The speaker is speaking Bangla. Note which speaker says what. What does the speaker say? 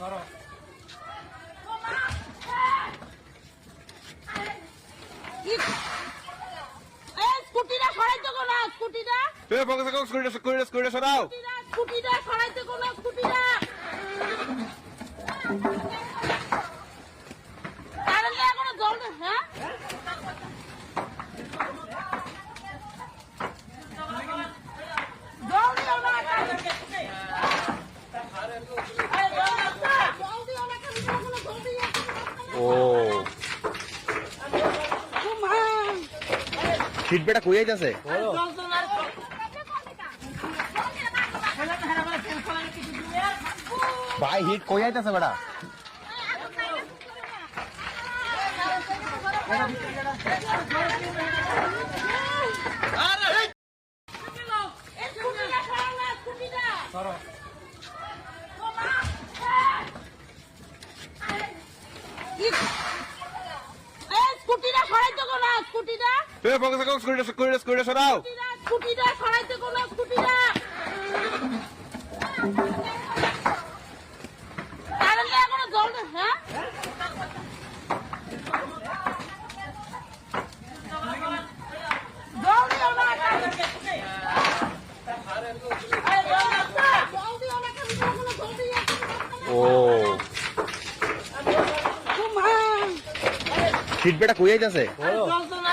Speaker 1: এই স্কুটিটা সরাইতে কোনা স্কুটিটা।
Speaker 2: এ ফোকাস করো স্কুটিটা স্কুটিটা স্কুটিটা সরাও।
Speaker 1: স্কুটিটা স্কুটিটা সরাইতে কোনা স্কুটিটা কারেন্টে এখনও জল নেই, হ্যাঁ জল দিও না কারেন্টে। এই জল আছে? জল দিও না কারেন্টে, এখনও জল দিয়ে আছে।
Speaker 2: ও
Speaker 1: ও মা
Speaker 2: সিট বেটা কই
Speaker 1: আইতাছে
Speaker 2: ভাই হিট কই আইতাছে বেটা
Speaker 1: স্কুটিটা সরাও না স্কুটিটা ও মা এই স্কুটিটা সরাইতে কোনা স্কুটিটা?
Speaker 2: এ ফোকাস করো স্কুটিটা স্কুটিটা স্কুটিটা সরাও।
Speaker 1: স্কুটিটা সরাইতে কোনা স্কুটিটা। কারেন্টে এখনও জল হ্যাঁ। এই জল আছে? জল দিও না কারেন্টে, এখনও জল দিয়ে আছে।
Speaker 2: ও
Speaker 1: ও মা
Speaker 2: সিট বেটা কই যাইতাছে
Speaker 1: জল তো না